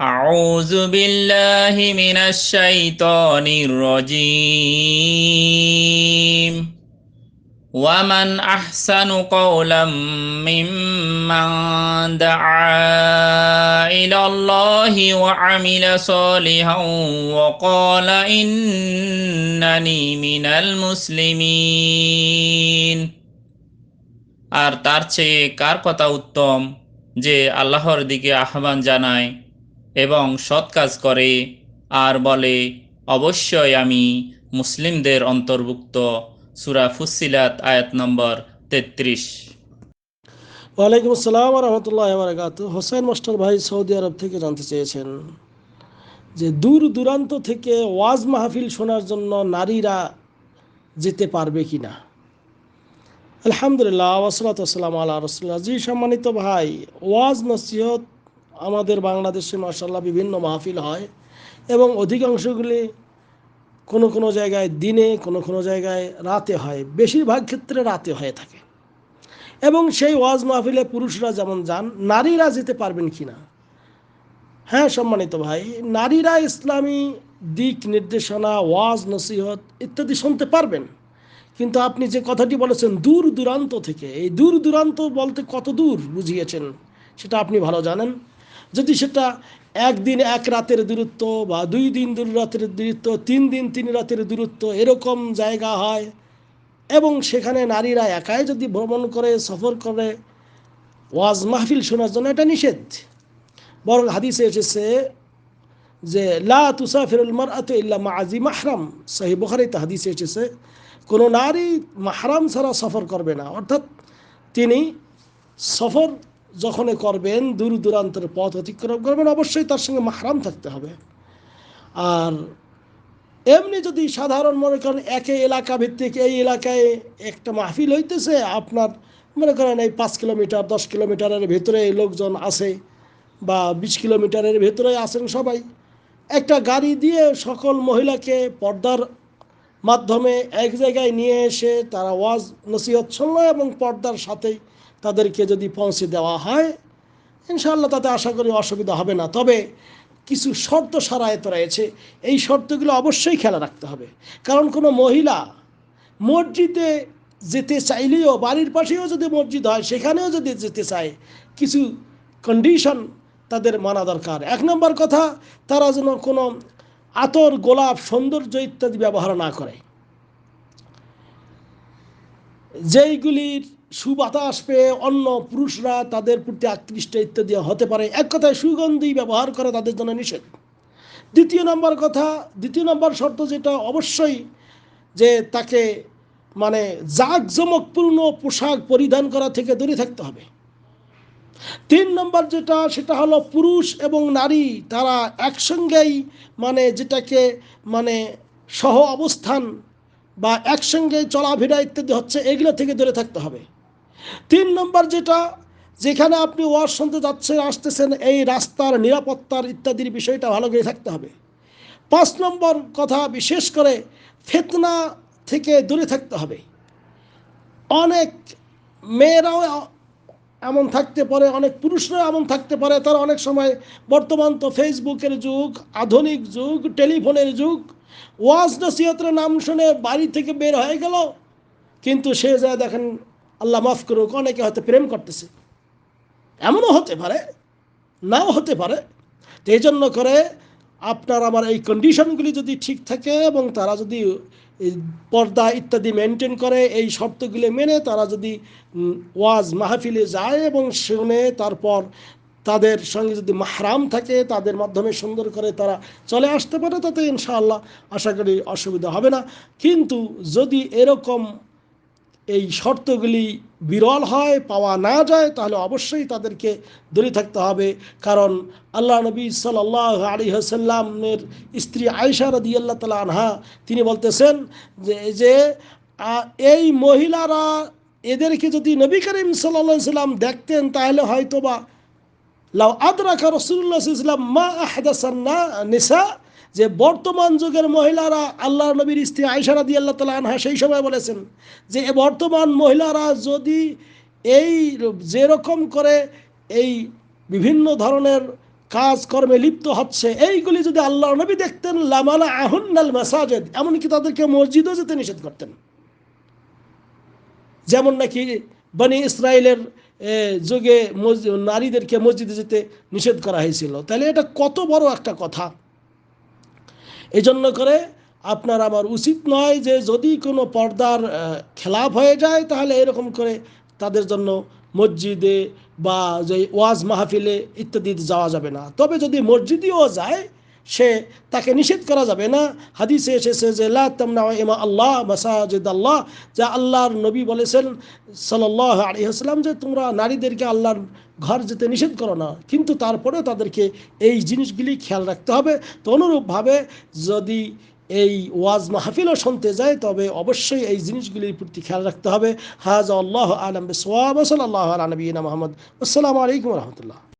أعوذ بالله من الشيطان الرجيم ومن أحسن قولا ممن دعا إلى الله وعمل صالحا وقال إنني من المسلمين আর তার চেয়ে কার কথা উত্তম যে আল্লাহর দিকে আহ্বান জানায় এবং সৎ কাজ করে আর বলে, অবশ্যই আমি মুসলিমদের অন্তর্ভুক্ত। সুরা ফুসিলাত আয়াত নম্বর তেত্রিশ। ওয়ালাইকুম আসসালাম রহমতুল্লাহ বারাকাত হোসেন মাস্টার ভাই সৌদি আরব থেকে জানতে চেয়েছেন যে দূর দূরান্ত থেকে ওয়াজ মাহফিল শোনার জন্য নারীরা যেতে পারবে কি না আলহামদুলিল্লাহ ওসলাত আসসালাম আল্লাহ রসুল্লাহ জি সম্মানিত ভাই, ওয়াজ নসিহত আমাদের বাংলাদেশে মাসাল্লাহ বিভিন্ন মাহফিল হয় এবং অধিকাংশগুলি কোনো কোনো জায়গায় দিনে, কোনো কোনো জায়গায় রাতে হয়। বেশিরভাগ ক্ষেত্রে রাতে হয়ে থাকে। এবং সেই ওয়াজ মাহফিলে পুরুষরা যেমন যান, নারীরা যেতে পারবেন কি না? হ্যাঁ সম্মানিত ভাই, নারীরা ইসলামী দিক নির্দেশনা, ওয়াজ, নসিহত ইত্যাদি শুনতে পারবেন। কিন্তু আপনি যে কথাটি বলেছেন দূর দূরান্ত থেকে, এই দূর দূরান্ত বলতে কত দূর বুঝিয়েছেন, সেটা আপনি ভালো জানেন। যদি সেটা একদিন এক রাতের দূরত্ব বা দুই দিন দূর রাতের দূরত্ব, তিন দিন তিন রাতের দূরত্ব এরকম জায়গা হয়, এবং সেখানে নারীরা একাই যদি ভ্রমণ করে, সফর করে, ওয়াজ মাহফিল শোনার জন্য এটা নিষেধ। বরং হাদিসে এসেছে যে, লা তুসা তুসাফিরুল মারআতু ইল্লা মাআজি মাহরাম। সহি বুখারীতে হাদিসে এসেছে, কোনো নারী মাহরাম ছাড়া সফর করবে না। অর্থাৎ তিনি সফর যখন করবেন, দূর দূরান্তের পথ অতিক্রম করবেন, অবশ্যই তার সঙ্গে মাহরাম থাকতে হবে। আর এমনি যদি সাধারণ মনে করেন একে এলাকা ভিত্তিক, এই এলাকায় একটা মাহফিল হইতেছে, আপনার মনে করেন এই পাঁচ কিলোমিটার, দশ কিলোমিটারের ভেতরে লোকজন আছে বা বিশ কিলোমিটারের ভেতরে আছেন সবাই, একটা গাড়ি দিয়ে সকল মহিলাকে পর্দার মাধ্যমে এক জায়গায় নিয়ে এসে তারা ওয়াজ, নসিহত শুনল এবং পর্দার সাথেই তাদেরকে যদি পৌঁছে দেওয়া হয়, ইনশাআল্লাহ তাতে আশা করি অসুবিধা হবে না। তবে কিছু শর্ত সারায়ত রয়েছে। এই শর্তগুলো অবশ্যই খেলা রাখতে হবে। কারণ কোনো মহিলা মসজিদে যেতে চাইলেও, বাড়ির পাশেও যদি মসজিদ হয়, সেখানেও যদি যেতে চায়, কিছু কন্ডিশন তাদের মানা দরকার। এক নম্বর কথা, তারা যেন কোনো আতর, গোলাপ, সৌন্দর্য ইত্যাদি ব্যবহার না করে। যেইগুলির সুবাতাস পেয়ে অন্য পুরুষরা তাদের প্রতি আকৃষ্ট ইত্যাদি হতে পারে। এক কথায় সুগন্ধি ব্যবহার করা তাদের জন্য নিষেধ। দ্বিতীয় নম্বর কথা, দ্বিতীয় নম্বর শর্ত যেটা অবশ্যই যে তাকে মানে জাঁকজমকপূর্ণ পোশাক পরিধান করা থেকে দূরে থাকতে হবে। তিন নম্বর যেটা, সেটা হলো পুরুষ এবং নারী তারা একসঙ্গেই মানে যেটাকে মানে সহ অবস্থান বা একসঙ্গে চলাফেরা ইত্যাদি হচ্ছে, এগুলো থেকে দূরে থাকতে হবে। তিন নম্বর যেটা, যেখানে আপনি ওয়াজ শুনতে যাচ্ছেন, আসতেছেন, এই রাস্তার নিরাপত্তার ইত্যাদির বিষয়টা ভালো করে থাকতে হবে। পাঁচ নম্বর কথা বিশেষ করে ফেতনা থেকে দূরে থাকতে হবে। অনেক মেয়েরাও এমন থাকতে পারে, অনেক পুরুষরাও এমন থাকতে পারে, তারা অনেক সময় বর্তমান তো ফেসবুকের যুগ, আধুনিক যুগ, টেলিফোনের যুগ, ওয়াজ নসিহতের নাম শুনে বাড়ি থেকে বের হয়ে গেল, কিন্তু সে যায় দেখেন আল্লাহ মাফ করুক, অনেকে হয়তো প্রেম করতেছে। এমনও হতে পারে, নাও হতে পারে। তো এই জন্য করে আপনার আমার এই কন্ডিশনগুলি যদি ঠিক থাকে এবং তারা যদি পর্দা ইত্যাদি মেনটেন করে, এই শর্তগুলি মেনে তারা যদি ওয়াজ মাহফিলে যায় এবং শুনে তারপর তাদের সঙ্গে যদি মাহরাম থাকে, তাদের মাধ্যমে সুন্দর করে তারা চলে আসতে পারে, তাতে ইনশাআল্লাহ আশা করি অসুবিধা হবে না। কিন্তু যদি এরকম এই শর্তগুলি বিরল হয়, পাওয়া না যায়, তাহলে অবশ্যই তাদেরকে দূরে থাকতে হবে। কারণ আল্লাহ নবী সাল্লাহ আলী হাসাল্লামের স্ত্রী আয়সা রদি আল্লাহ তালা আনহা, তিনি বলতেছেন যে যে এই মহিলারা এদেরকে যদি নবী করিম সাল্লা সাল্লাম দেখতেন, তাহলে হয়তো বা লাউ আদরাকা রসুল্লাহ ইসলাম মা আহদাসান্না নিসা যে বর্তমান যুগের মহিলারা আল্লাহ নবীর স্ত্রী আয়সারা দিয়ে আল্লাহ তালা আনহা সেই সময় বলেছেন যে বর্তমান মহিলারা যদি এই যেরকম করে এই বিভিন্ন ধরনের কাজকর্মে লিপ্ত হচ্ছে, এইগুলি যদি আল্লাহ নবী দেখতেন লামালা আহুন্নাল মাসাজেদ, এমনকি তাদেরকে মসজিদও যেতে নিষেধ করতেন। যেমন নাকি বনি ইসরায়েলের যুগে নারীদেরকে মসজিদে যেতে নিষেধ করা হয়েছিল। তাহলে এটা কত বড় একটা কথা। এই জন্য করে আপনার আমার উচিত নয় যে যদি কোনো পর্দার খেলাপ হয়ে যায় তাহলে এরকম করে তাদের জন্য মসজিদে বা যে ওয়াজ মাহফিলে ইত্যাদিতে যাওয়া যাবে না। তবে যদি মসজিদেও যায়, সে তাকে নিষেধ করা যাবে না। হাদিসে এসেছে যে ইমা আল্লাহ মাসাজিদ আল্লাহ যা আল্লাহর নবী বলেছেন সাল্লাহ আলিহাস্লাম যে, তোমরা নারীদেরকে আল্লাহর ঘর যেতে নিষেধ করো না। কিন্তু তারপরেও তাদেরকে এই জিনিসগুলি খেয়াল রাখতে হবে। তো অনুরূপভাবে যদি এই ওয়াজ মাহফিলও শুনতে যায়, তবে অবশ্যই এই জিনিসগুলির প্রতি খেয়াল রাখতে হবে। হাজ আল্লাহ আলম সোয়াব সাল্লাহ আলবীনা মোহাম্মদ। আসসালামু আলাইকুম রহমতুল্লাহ।